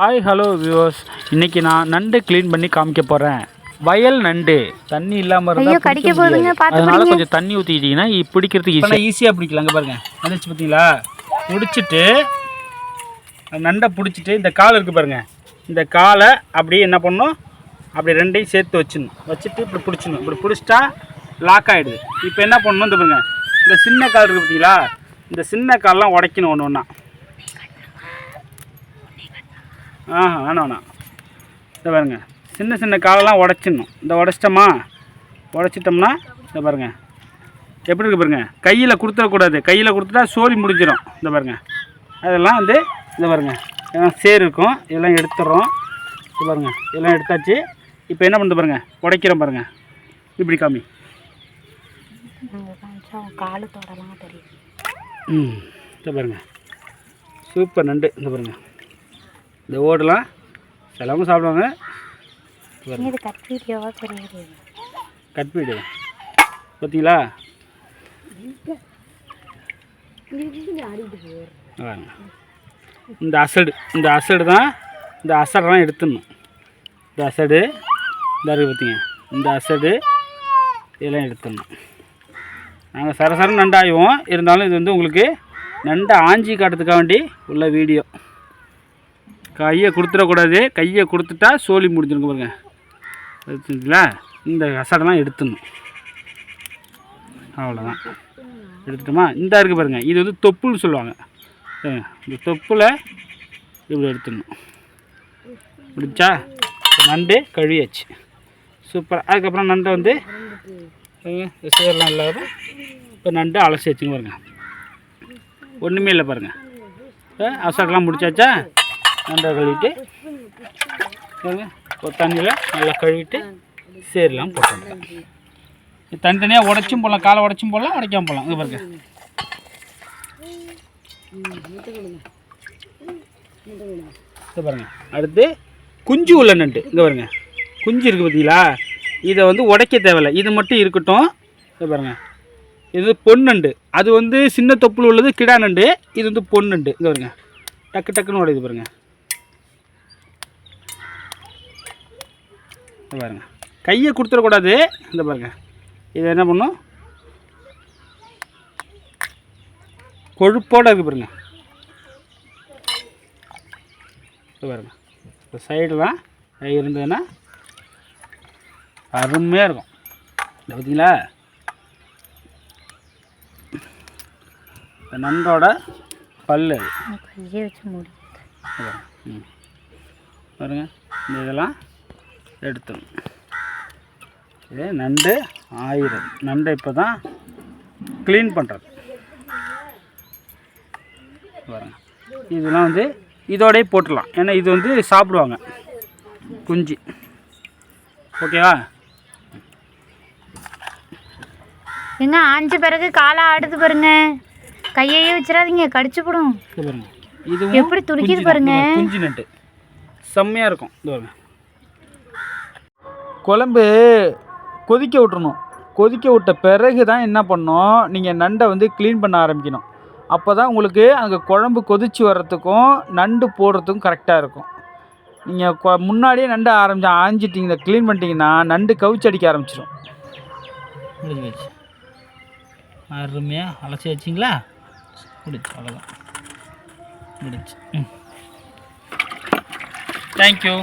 Hi hello viewers இன்னைக்கு நான் நண்டு க்ளீன் பண்ணி காமிக்க போகிறேன் வயல் நண்டு. தண்ணி இல்லாமல் இருந்தால் கடிக்க பார்த்து அதனால. கொஞ்சம் தண்ணி ஊற்றிக்கிட்டிங்கன்னா பிடிக்கிறதுக்கு ஈஸியாக ஈஸியாக பிடிக்கலாங்க பாருங்க. வந்துச்சு பார்த்தீங்களா பிடிச்சிட்டு நண்டை பிடிச்சிட்டு இந்த கால் இருக்குது பாருங்க. இந்த காலை அப்படியே என்ன பண்ணணும்? அப்படி ரெண்டையும் சேர்த்து வச்சிடணும். வச்சுட்டு இப்படி பிடிச்சிடணும். இப்படி பிடிச்சிட்டா லாக் ஆகிடுது இப்போ என்ன பண்ணணும்? இந்த பாருங்க. இந்த சின்ன கால் இருக்குது பார்த்தீங்களா இந்த சின்ன கால்லாம் உடைக்கணும் ஒன்று ஒன்றா ஆஹா வேணாம் இந்த பாருங்க. சின்ன சின்ன காலெல்லாம் உடச்சிடணும். இந்த உடச்சிட்டோமா? உடச்சிட்டோம்னா இந்த பாருங்க. எப்படி இருக்கு பாருங்க? கையில் கொடுத்துடக்கூடாது. கையில் கொடுத்துட்டா சோலி முடிஞ்சிடும் இந்த பாருங்க. அதெல்லாம் வந்து இந்த பாருங்க. எல்லாம் சேர் இருக்கும். இதெல்லாம் எடுத்துடுறோம். இது பாருங்க. இதெல்லாம் எடுத்தாச்சு. இப்போ என்ன பண்ணுறது பாருங்க? உடைக்கிறோம் பாருங்க. இப்படி காமி. காலு தொடலாம் தெரியும். ம். இந்த பாருங்க. சூப்பர் நண்டு. இந்த பாருங்க. இந்த ஓடெல்லாம் சிலவங்க சாப்பிடுவாங்க. இது கட் வீடியோவா தெரியுது கட் வீடு. பார்த்தீங்களா. இந்த அசடு இந்த அசடு தான் இந்த அசடெல்லாம் எடுத்துடணும். இந்த அசடு இந்த இருக்கு பார்த்தீங்க இந்த அசடு இதெல்லாம் எடுத்துடணும். நாங்கள் சரசரம் நண்டாயுவோம். இருந்தாலும் இது வந்து உங்களுக்கு நண்டை ஆஞ்சி காட்டுறதுக்காக வேண்டி உள்ள வீடியோ. கையை கொடுத்துடக்கூடாது. கையை கொடுத்துட்டா சோலி முடிஞ்சிருங்க பாருங்க. எடுத்துங்களா இந்த அசடெல்லாம் எடுத்துடணும். அவ்வளோதான் எடுத்துட்டோமா? இந்த இருக்குது பாருங்கள் இது வந்து தொப்புன்னு சொல்லுவாங்க. இந்த தொப்பில் இப்படி எடுத்துடணும். முடிச்சா நண்டு கழுவியாச்சு. சூப்பர். அதுக்கப்புறம் நண்டை வந்து பாருங்க, சேரெலாம் இல்லாத இப்போ நண்டு அலசி வச்சுங்க பாருங்கள் ஒன்றுமே இல்லை பாருங்கள் அசடெல்லாம் முடிச்சாச்சா? நண்டை கழுவிட்டு தண்ணியில் நல்லா கழுவிட்டு சேரலாம் போட்டுருக்கேன் தனித்தனியாக உடச்சும் போடலாம். காலை உடச்சும் போடலாம் உடைக்காமல் போடலாம். இது பாருங்க. இது பாருங்க. அடுத்து குஞ்சு உள்ள நண்டு இங்கே பாருங்க. குஞ்சு இருக்குது பார்த்தீங்களா? இதை வந்து உடைக்க தேவையில்லை. இது மட்டும் இருக்கட்டும். இது பாருங்க. இது பொன்னண்டு. அது வந்து சின்ன தொப்புள் உள்ளது கிடா நண்டு இது வந்து பொன்னண்டு. இங்கே பாருங்க. டக்கு டக்குன்னு உடையுது பாருங்கள் இது பாருங்க. கையை கொடுத்துடக்கூடாது. இந்த பாருங்க. இதை என்ன பண்ணும்? கொழுப்போடு இருக்கு பாருங்க. இது பாருங்க. இந்த சைடெலாம் இருந்ததுன்னா அருமையாக இருக்கும். இந்த பார்த்தீங்களா இந்த நண்டோட பல்லு. கையை வச்சு மூடி. இது பாருங்க. ம். பாருங்க. இந்த இதெல்லாம் எடுத்துடணும் இது நண்டு ஆயிரம். நண்டை இப்போ தான் க்ளீன் பண்ணுறது பாருங்க. இதெல்லாம் வந்து இதோடய போட்டுடலாம். ஏன்னா இது வந்து சாப்பிடுவாங்க. குஞ்சு. ஓகேவா? எங்க ஆஞ்ச பிறகு காலை ஆடுது பாருங்க. கையையே வச்சிடாதீங்க கடிச்சு போடும். இது எப்படி துடிக்குது தான். பாருங்க. குஞ்சு நண்டு. செம்மையாக இருக்கும். இது பாருங்க. குழம்பு கொதிக்க விட்றணும் கொதிக்க விட்ட பிறகு தான் என்ன பண்ணணும்? நீங்கள் நண்டை வந்து க்ளீன் பண்ண ஆரம்பிக்கணும். அப்போ தான் உங்களுக்கு அங்கே குழம்பு கொதிச்சு வர்றதுக்கும் நண்டு போடுறதுக்கும் கரெக்டாக இருக்கும். நீங்கள் கொ முன்னாடியே நண்டை ஆரம்பிச்சு ஆஞ்சிட்டிங்க க்ளீன் பண்ணிட்டீங்கன்னா நண்டு கவுச்சு அடிக்க ஆரம்பிச்சிடும் அருமையாக அலசி வச்சிங்களா? முடிச்சு அவ்வளோதான் முடிச்சு ம். தேங்க்யூ